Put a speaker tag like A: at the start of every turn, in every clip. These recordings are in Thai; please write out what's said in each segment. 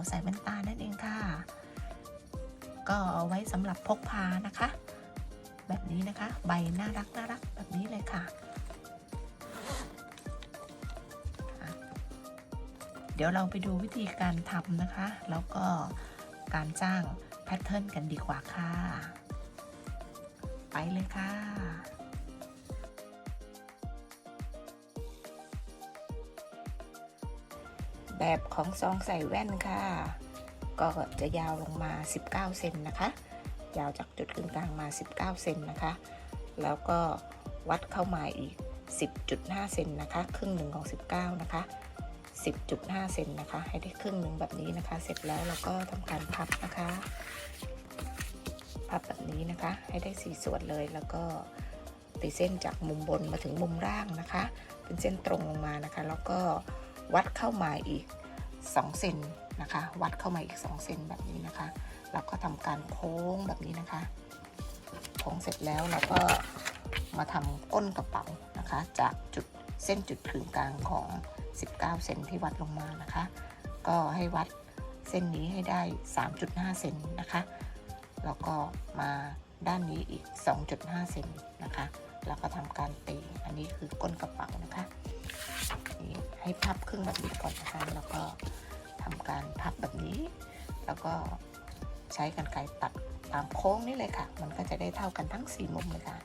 A: าใส่แว่นตานั่นเองค่ะ ก็เอาไว้สำหรับพกพานะคะ แบบนี้นะคะ ใบน่ารักน่ารักแบบนี้เลยค่ะ เดี๋ยวเราไปดูวิธีการทำนะคะ แล้วก็การจ้างแพทเทิร์นกันดีกว่าค่ะ ไปเลยค่ะ แบบของซองใส่แว่นค่ะ ก็จะยาวลงมา 19 เซนนะคะ ยาวจากจุดกึ่งกลางมา 19 เซนนะคะ แล้วก็วัดเข้ามาอีก 10.5 เซนนะคะ ครึ่งหนึ่งของ 19 นะคะ 10.5 เซนนะคะ ให้ได้ครึ่งหนึ่งแบบนี้นะคะ เสร็จแล้วเราก็ทำการพับนะคะ พับแบบนี้นะคะ ให้ได้สี่ส่วนเลย แล้วก็ตีเส้นจากมุมบนมาถึงมุมล่างนะคะ เป็นเส้นตรงลงมานะคะ แล้วก็วัดเข้ามาอีก 2เซนนะคะ วัดเข้ามาอีก2เซนแบบนี้นะคะแล้วก็ทำการโค้งแบบนี้นะคะ โค้งเสร็จแล้วเราก็มาทำก้นกระเป๋านะคะ จากจุดเส้นจุดกึ่งกลางของ 19 เซนที่วัดลงมานะคะ ก็ให้วัดเส้นนี้ให้ได้ 3.5 เซนนะคะ แล้วก็มา ด้านนี้อีก 2.5 เซนนะคะ แล้วก็ทำการตี อันนี้คือก้นกระเป๋านะคะนี่ให้พับครึ่งแบบนี้ก่อนนะคะ แล้วก็ทำการพับแบบนี้ แล้วก็ใช้กรรไกรตัดตามโค้งนี่เลยค่ะ มันก็จะได้เท่ากันทั้ง 4 มุมเลยค่ะ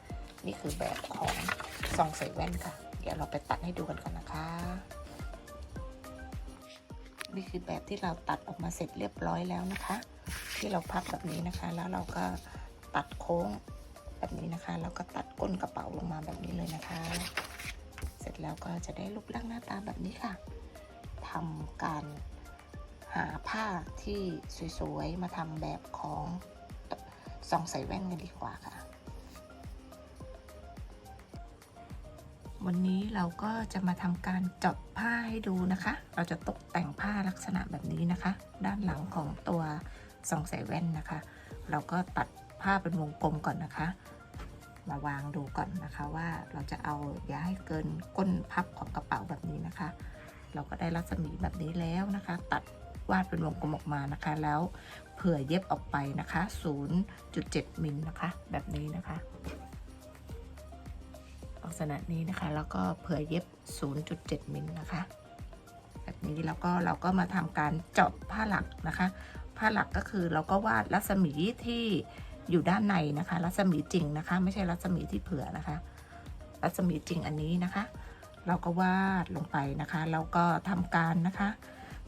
A: นี่คือแบบของซองใส่แว่นค่ะ เดี๋ยวเราไปตัดให้ดูกันก่อนนะคะ นี่คือแบบที่เราตัดออกมาเสร็จเรียบร้อยแล้วนะคะ ที่เราพับแบบนี้นะคะ แล้วเราก็ ตัดโค้งแบบนี้นะคะ แล้วก็ตัดก้นกระเป๋าลงมาแบบนี้เลยนะคะ เสร็จแล้วก็จะได้รูปร่างหน้าตาแบบนี้ค่ะทำการหาผ้าที่สวยๆ มาทำแบบของซองใส่แว่นกันดีกว่าค่ะ วันนี้เราก็จะมาทำการจาะผ้าให้ดูนะคะ เราจะตกแต่งผ้าลักษณะแบบนี้นะคะ ด้านหลังของตัวซองใส่แว่นนะคะ เราก็ตัด ผ้าเป็นวงกลมก่อนนะคะ มาวางดูก่อนนะคะว่าเราจะเอาอย่าให้เกินก้นพับของกระเป๋าแบบนี้นะคะ เราก็ได้รัศมีแบบนี้แล้วนะคะ ตัดวาดเป็นวงกลมออกมานะคะ แล้วเผื่อเย็บออกไปนะคะ 0.7 มิลนะคะ แบบนี้นะคะลักษณะนี้นะคะ แล้วก็เผื่อเย็บ 0.7 มิลนะคะ แบบนี้แล้วก็เราก็มาทำการเจาะผ้าหลักนะคะ ผ้าหลักก็คือเราก็วาดรัศมีที่ อยู่ด้านในนะคะ รัศมีจริงนะคะ ไม่ใช่รัศมีที่เผื่อนะคะ รัศมีจริงอันนี้นะคะ เราก็วาดลงไปนะคะแล้วก็ทำการนะคะ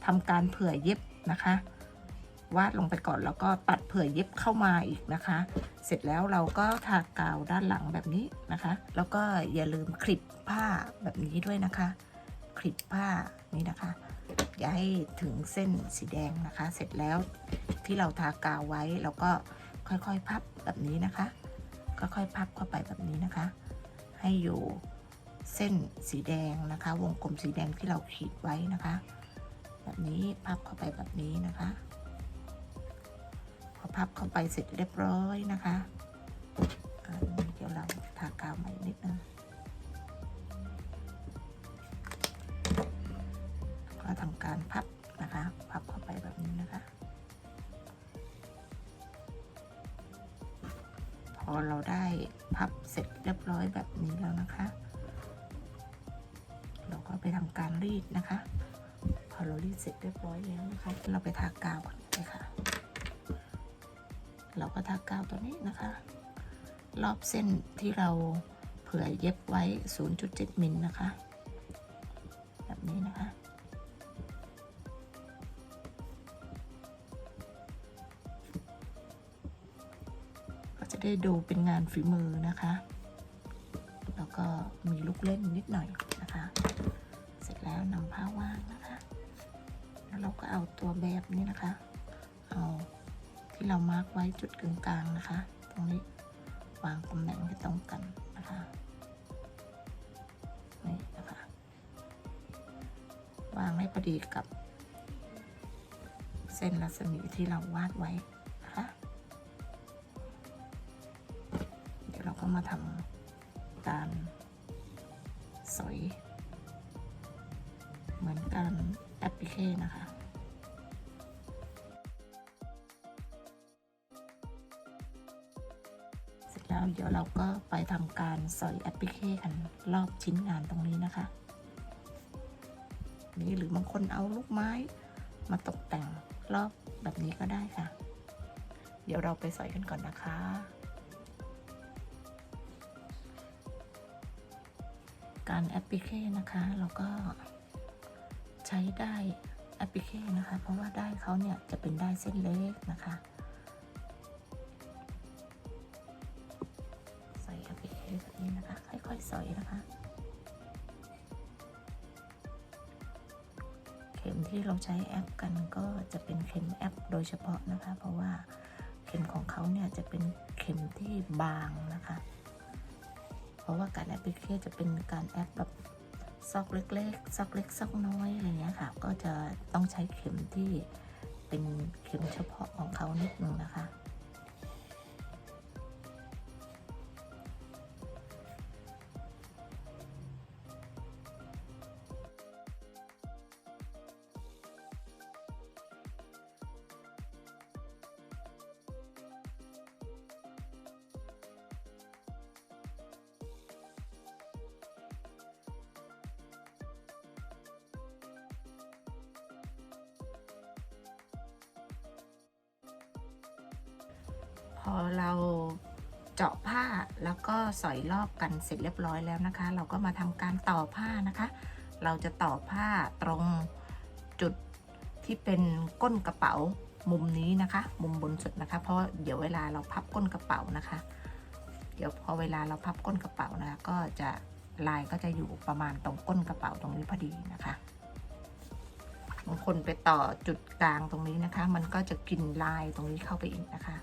A: ทำการเผื่อเย็บนะคะ วาดลงไปก่อนแล้วก็ตัดเผื่อเย็บเข้ามาอีกนะคะ เสร็จแล้วเราก็ทากาวด้านหลังแบบนี้นะคะ แล้วก็อย่าลืมคลิปผ้าแบบนี้ด้วยนะคะ คลิปผ้านี่นะคะ อย่าให้ถึงเส้นสีแดงนะคะ เสร็จแล้วที่เราทากาวไว้เราก็ ค่อยๆพับแบบนี้นะคะก็ค่อยพับเข้าไปแบบนี้นะคะ ให้อยู่เส้นสีแดงนะคะ วงกลมสีแดงที่เราขีดไว้นะคะ แบบนี้พับเข้าไปแบบนี้นะคะพอพับเข้าไปเสร็จเรียบร้อยนะคะเดี๋ยวเราทากาวใหม่นิดนึงก็ทำการพับนะคะ พับเข้า อเราได้พับเสร็จเรียบร้อยแบบนี้แล้วนะคะ เราก็ไปทำการรีดนะคะ พอเรารีดเสร็จเรียบร้อยแล้วนะคะ เราไปทากาวก่อนเลยค่ะ เราก็ทากาวตัวนี้นะคะ รอบเส้นที่เราเผื่อเย็บไว้ 0.7มิลนะคะ ได้ดูเป็นงานฝีมือนะคะ แล้วก็มีลูกเล่นนิดหน่อยนะคะ เสร็จแล้วนำผ้าว่างนะคะ แล้วเราก็เอาตัวแบบนี้นะคะ เอาที่เรามาร์กไว้จุดกึ่งกลางนะคะ ตรงนี้วางตำแหน่งให้ตรงกันนะคะนี่นะคะ วางให้พอดีกับเส้นรัศมีที่เราวาดไว้ มาทำการสอย เหมือนการแอปพลิเคนะคะเสร็จแล้วเดี๋ยวเราก็ไปทำการสอยแอปพลิเคกันรอบชิ้นงานตรงนี้นะคะ นี่หรือบางคนเอาลูกไม้มาตกแต่งรอบแบบนี้ก็ได้ค่ะ เดี๋ยวเราไปสอยกันก่อนนะคะ การแอปพลิเคนะคะ เราก็ใช้ได้แอปพลิเคนะคะ เพราะว่าได้เขาเนี่ยจะเป็นได้เส้นเล็กนะคะ ใส่แอปพลิเคแบบนี้นะคะ ค่อยๆใสอยนะคะ เข็มที่เราใช้แอปกันก็จะเป็นเข็มแอปโดยเฉพาะนะคะ เพราะว่าเข็มของเขาเนี่ยจะเป็นเข็มที่บางนะคะ ราะว่าการแอปพลิเคจะเป็นการแอปแบบซอกเล็กๆซอกเล็กซอกน้อยอะไรเงี้ยค่ะ ก็จะต้องใช้เข็มที่เป็นเข็มเฉพาะของเขานิดนึงนะคะ อเราเจาะผ้าแล้วก็สอยรอบกันเสร็จเรียบร้อยแล้วนะคะ เราก็มาทำการต่อผ้านะคะ เราจะต่อผ้าตรงจุดที่เป็นก้นกระเป๋ามุมนี้นะคะ มุมบนสุดนะคะ เพราะเดี๋ยวเวลาเราพับก้นกระเป๋านะคะ เดี๋ยวพอเวลาเราพับก้นกระเป๋านะคะ ก็จะลายก็จะอยู่ประมาณตรงก้นกระเป๋าตรงนี้พอดีนะคะบางคนไปต่อจุดกลางตรงนี้นะคะ มันก็จะกินลายตรงนี้เข้าไปอีกนะคะ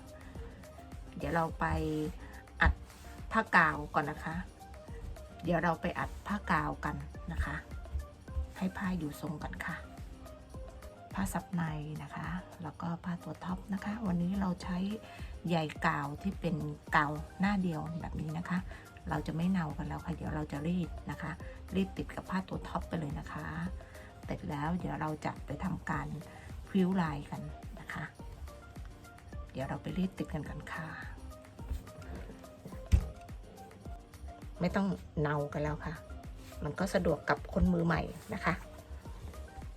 A: เดี๋ยวเราไปอัดผ้ากาวก่อนนะคะ เดี๋ยวเราไปอัดผ้ากาวกันนะคะ ให้ผ้าอยู่ทรงกันค่ะผ้าซับในนะคะ แล้วก็ผ้าตัวท็อปนะคะ วันนี้เราใช้ใยกาวที่เป็นกาวหน้าเดียวแบบนี้นะคะ เราจะไม่เนากันแล้วค่ะ เดี๋ยวเราจะรีดนะคะ รีดติดกับผ้าตัวท็อปไปเลยนะคะ เสร็จแล้วเดี๋ยวเราจะไปทำการพิ้วลายกัน เดี๋ยวเราไปรีดติดกันกันค่ะ ไม่ต้องเนากันแล้วค่ะ มันก็สะดวกกับคนมือใหม่นะคะ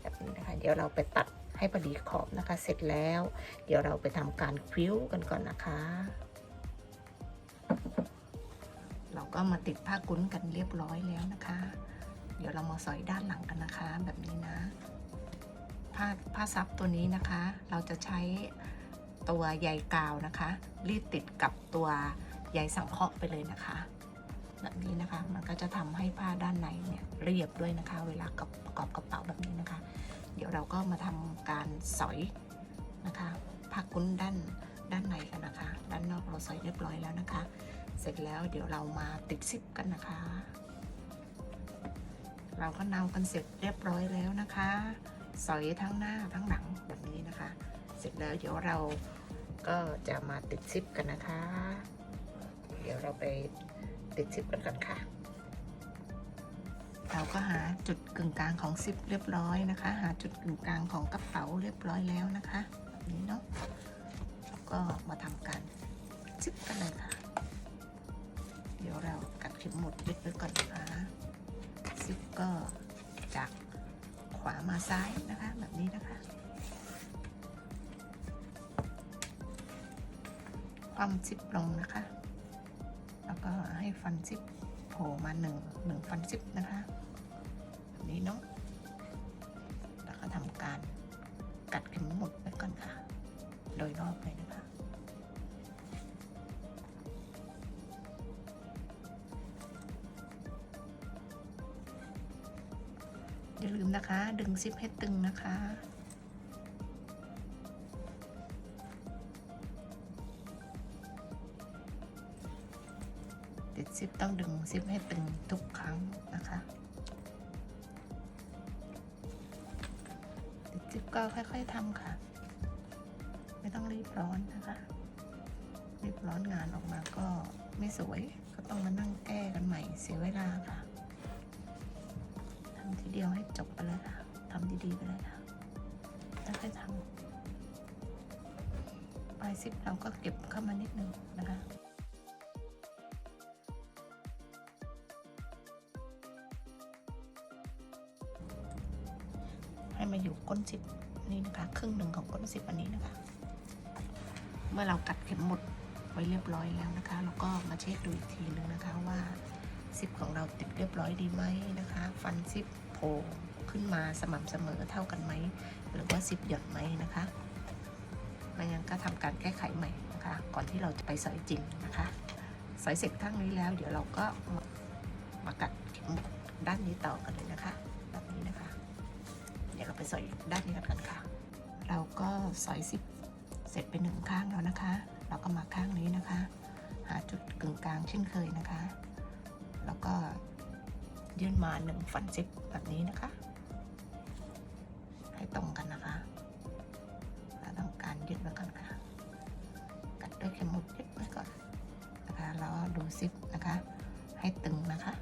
A: แบบนี้นะคะ เดี๋ยวเราไปตัดให้พอดีขอบนะคะ เสร็จแล้ว เดี๋ยวเราไปทำการพิ้วกันก่อนนะคะ เราก็มาติดผ้ากุ้นกันเรียบร้อยแล้วนะคะ เดี๋ยวเรามาสอยด้านหลังกันนะคะ แบบนี้นะผ้าผ้าซับตัวนี้นะคะ เราจะใช้ ตัวใยกาวนะคะ รีดติดกับตัวใยสังเคราะห์ไปเลยนะคะ แบบนี้นะคะมันก็จะทำให้ผ้าด้านในเนี่ยเรียบด้วยนะคะ เวลากับประกอบกระเป๋าแบบนี้นะคะ เดี๋ยวเราก็มาทำการสอยนะคะผ้ากุ้นด้านด้านในกันนะคะ ด้านนอกเราสอยเรียบร้อยแล้วนะคะ เสร็จแล้วเดี๋ยวเรามาติดซิปกันนะคะ เราก็เนากันเสร็จเรียบร้อยแล้วนะคะ สอยทั้งหน้าทั้งหลังแบบนี้นะคะ เสร็จแล้วเดี๋ยวเรา ก็จะมาติดซิปกันนะคะ เดี๋ยวเราไปติดซิปกันกันค่ะ เราก็หาจุดกึ่งกลางของซิปเรียบร้อยนะคะ หาจุดกึ่งกลางของกระเป๋าเรียบร้อยแล้วนะคะแบบนี้เนาะก็มาทำการซิปกันเลยค่ะ เดี๋ยวเรากัดเข็มหมุดยึดไว้ก่อนนะคะซิปก็จากขวามาซ้ายนะคะแบบนี้นะคะ ความซิปลงนะคะ แล้วก็ให้ฟันซิปโผล่มาหนึ่งหนึ่งฟันซิปนะคะแบบนี้เนาะแล้วก็ทำการกัดเข็มหมุดไว้ก่อนค่ะ โดยรอบเลยนะคะอย่าลืมนะคะ ดึงซิปให้ตึงนะคะ ซิปต้องดึงซิปให้ตึงทุกครั้งนะคะติดซิปก็ค่อยๆทำค่ะ ไม่ต้องรีบร้อนนะคะ รีบร้อนงานออกมาก็ไม่สวย ก็ต้องมานั่งแก้กันใหม่เสียเวลาค่ะทำทีเดียวให้จบไปเลยค่ะทำดีๆไปเลยค่ะแล้วค่อยทำปลายซิปเราก็เก็บเข้ามานิดนึงนะคะ ก้นซิปนี่นะคะ ครึ่งหนึ่งของก้นซิปอันนี้นะคะ เมื่อเรากัดเข็มหมุดไว้เรียบร้อยแล้วนะคะ แล้วก็มาเช็คดูอีกทีหนึ่งนะคะว่าซิปของเราติดเรียบร้อยดีไหมนะคะ ฟันซิปโผล่ขึ้นมาสม่ำเสมอเท่ากันไหม หรือว่าซิปหย่อนไหมนะคะไม่งั้นก็ทำการแก้ไขใหม่นะคะ ก่อนที่เราจะไปสอยจริงนะคะ สอยเสร็จข้างนี้แล้ว เดี๋ยวเราก็มากัดเข็มหมุดด้านนี้ต่อกันเลยนะคะ ไปสอยด้านนี้กันกันค่ะ เราก็สอยซิปเสร็จไปหนึ่งข้างแล้วนะคะ เราก็มาข้างนี้นะคะ หาจุดกึ่งกลางเช่นเคยนะคะ แล้วก็ยื่นมาหนึ่งฟันซิปแบบนี้นะคะ ให้ตรงกันนะคะเราต้องการยึดไว้ก่อนค่ะ กัดด้วยเข็มหมุดยึดไว้ก่อนนะคะแล้วดูซิปนะคะ ให้ตึงนะคะ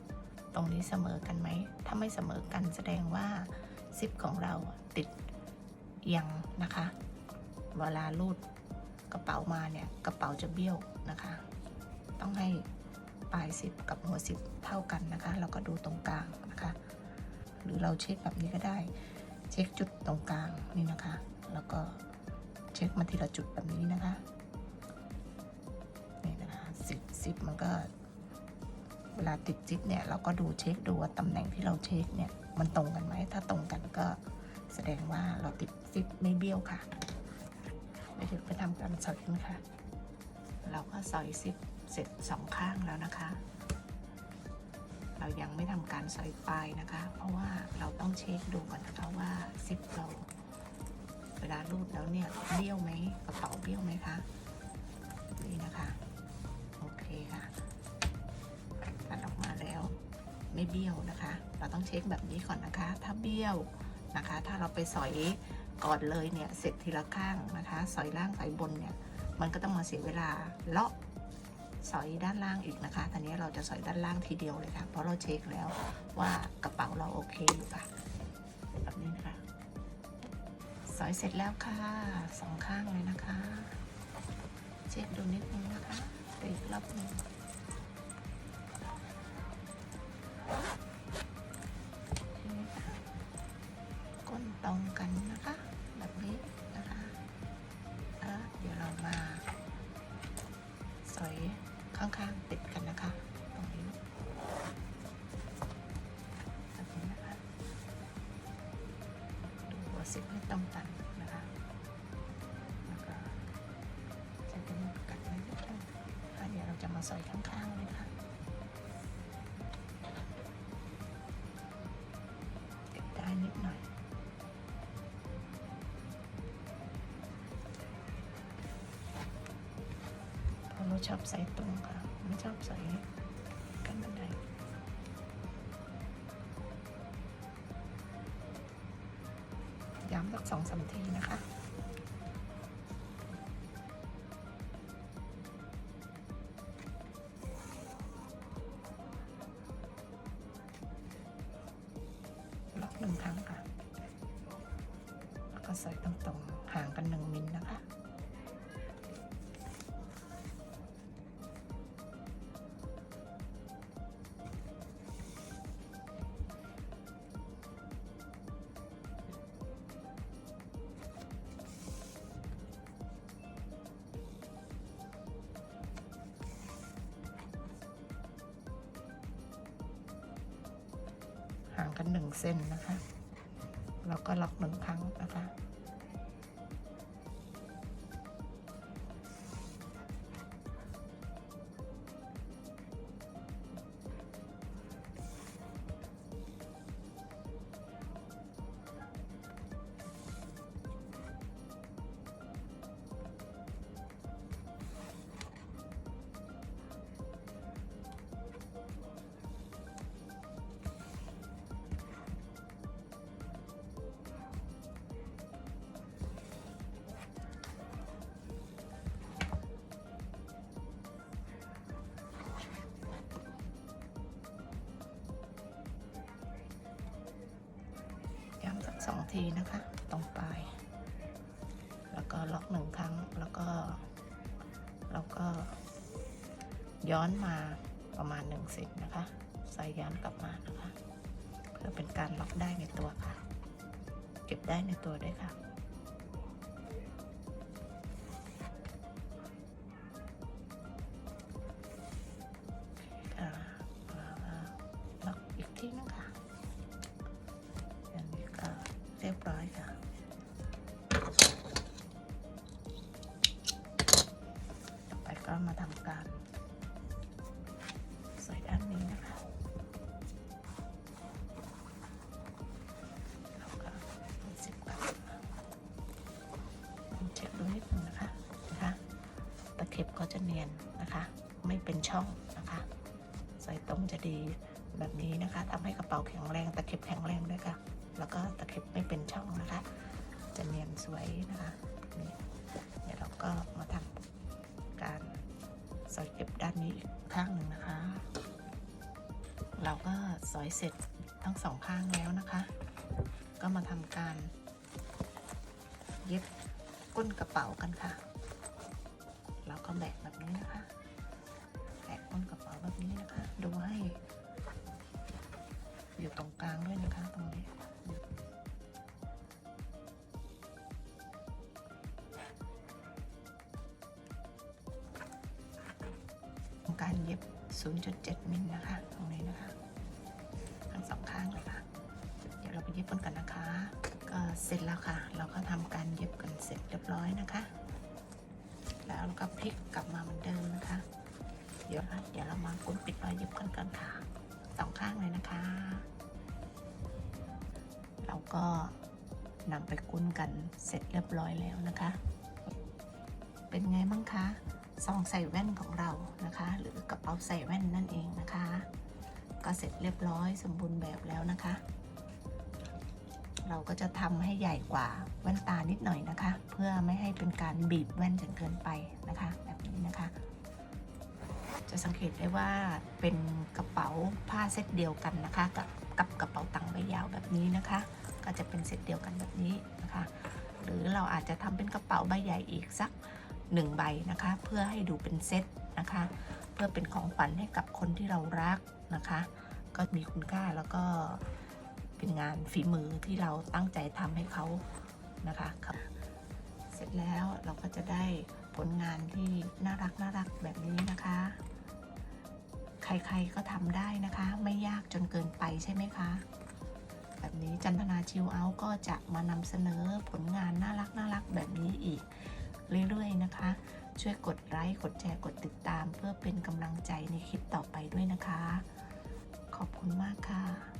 A: 10 ตรงนี้เสมอกันไหม ถ้าไม่เสมอกันแสดงว่า 10 ของเราติดยังนะคะ เวลาลูดกระเป๋ามาเนี่ยกระเป๋าจะเบี้ยวนะคะ ต้องให้ปลาย 10 กับหัว 10 เท่ากันนะคะ เราก็ดูตรงกลางนะคะ หรือเราเช็คแบบนี้ก็ได้ เช็คจุดตรงกลางนี่นะคะ แล้วก็เช็คมาทีละจุดแบบนี้นะคะนี่นะคะ10 10 มันก็ เวลาติดซิปเนี่ยเราก็ดูเช็คดูว่าตำแหน่งที่เราเช็คเนี่ยมันตรงกันไหม ถ้าตรงกันก็แสดงว่าเราติดซิปไม่เบี้ยวค่ะไปถึงไปทำการสอยกันค่ะ เราก็สอยซิปเสร็จสองข้างแล้วนะคะ เรายังไม่ทำการสอยปลายนะคะ เพราะว่าเราต้องเช็คดูก่อนนะคะว่าซิปเราเวลารูดแล้วเนี่ยเบี้ยวไหมกระเป๋าเบี้ยวไหมคะนี่นะคะ ไม่เบี้ยวนะคะ เราต้องเช็คแบบนี้ก่อนนะคะ ถ้าเบี้ยวนะคะ ถ้าเราไปสอยก่อนเลยเนี่ยเสร็จทีละข้างนะคะ สอยล่างสอยบนเนี่ยมันก็ต้องมาเสียเวลาเลาะสอยด้านล่างอีกนะคะทีนี้เราจะสอยด้านล่างทีเดียวเลยค่ะ เพราะเราเช็คแล้วว่ากระเป๋าเราโอเคอยู่ค่ะแบบนี้นะคะสอยเสร็จแล้วค่ะสองข้างเลยนะคะ เช็คดูนิดนึงนะคะไปอีกรอบนึง ดูหัวซิปให้ตรงกันนะคะแล้วก็จะเป็นกัดไว้นิดนึงแล้วเดี๋ยวเราจะมาใสอยข้างๆเลยค่ะติดได้นิดหน่อยเพราะเราชอบใส่ตรงค่ะ ไม่ชอบใส่ สักสองสามทีนะคะล็อกหนึ่งครั้งค่ะ แล้วก็ใส่ตรงๆห่างกันหนึ่งมิลนะคะ ห่างกันหนึ่งเส้นนะคะ แล้วก็ล็อกหนึ่งครั้งนะคะ สองทีนะคะ ตรงปลายแล้วก็ล็อกหนึ่งครั้งแล้วก็แล้วก็ย้อนมาประมาณ1เซนนะคะ ใส่ย้อนกลับมานะคะ เพื่อเป็นการล็อกได้ในตัวค่ะ เก็บได้ในตัวด้วยค่ะ เช็คดูนิดนึงนะคะนะคะตะเข็บก็จะเนียนนะคะ ไม่เป็นช่องนะคะ ใส่ตรงจะดีแบบนี้นะคะทำให้กระเป๋าแข็งแรงตะเข็บแข็งแรงด้วยค่ะ แล้วก็ตะเข็บไม่เป็นช่องนะคะ จะเนียนสวยนะคะนี่เดี๋ยวเราก็มาทำการสอยเก็บด้านนี้อีกข้างหนึ่งนะคะ เราก็สอยเสร็จทั้งสองข้างแล้วนะคะ ก็มาทำการ ก้นกระเป๋ากันค่ะ เราก็แบกแบบนี้นะคะ แบกก้นกระเป๋าแบบนี้นะคะ ดูให้ อยู่ตรงกลางด้วยนะคะตรงนี้การเย็บ 0.7 มิลนะคะ ตรงนี้นะคะ ทั้งสองข้างเลยค่ะ เดี๋ยวเราไปเย็บกันกันนะคะ ก็เสร็จแล้วค่ะ เราก็ทำการเย็บกันเสร็จเรียบร้อยนะคะ แล้วเราก็พลิกกลับมาเหมือนเดิมนะคะ เดี๋ยวเดี๋ยวเรามากุ้นปิดรอยเย็บกันกันค่ะสองข้างเลยนะคะ เราก็นำไปกุ้นกันเสร็จเรียบร้อยแล้วนะคะ เป็นไงบ้างคะซองใส่แว่นของเรานะคะ หรือกระเป๋าใส่แว่นนั่นเองนะคะ ก็เสร็จเรียบร้อยสมบูรณ์แบบแล้วนะคะ เราก็จะทำให้ใหญ่กว่าแว่นตานิดหน่อยนะคะ เพื่อไม่ให้เป็นการบีบแว่นจนเกินไปนะคะ แบบนี้นะคะ จะสังเกตได้ว่าเป็นกระเป๋าผ้าเซตเดียวกันนะคะ กับกับกระเป๋าตังค์ใบยาวแบบนี้นะคะ ก็จะเป็นเซตเดียวกันแบบนี้นะคะ หรือเราอาจจะทำเป็นกระเป๋าใบใหญ่อีกสักหนึ่งใบนะคะ เพื่อให้ดูเป็นเซตนะคะ เพื่อเป็นของขวัญให้กับคนที่เรารักนะคะ ก็มีคุณค่าแล้วก็ เป็นงานฝีมือที่เราตั้งใจทำให้เขานะคะครับเสร็จแล้วเราก็จะได้ผลงานที่น่ารักน่ารักแบบนี้นะคะ ใครๆก็ทำได้นะคะ ไม่ยากจนเกินไปใช่ไหมคะแบบนี้จันทนาชิลเอาท์ก็จะมานำเสนอผลงานน่ารักน่ารักแบบนี้อีกเรื่อยๆนะคะ ช่วยกดไลค์กดแชร์กดติดตาม เพื่อเป็นกำลังใจในคลิปต่อไปด้วยนะคะ ขอบคุณมากค่ะ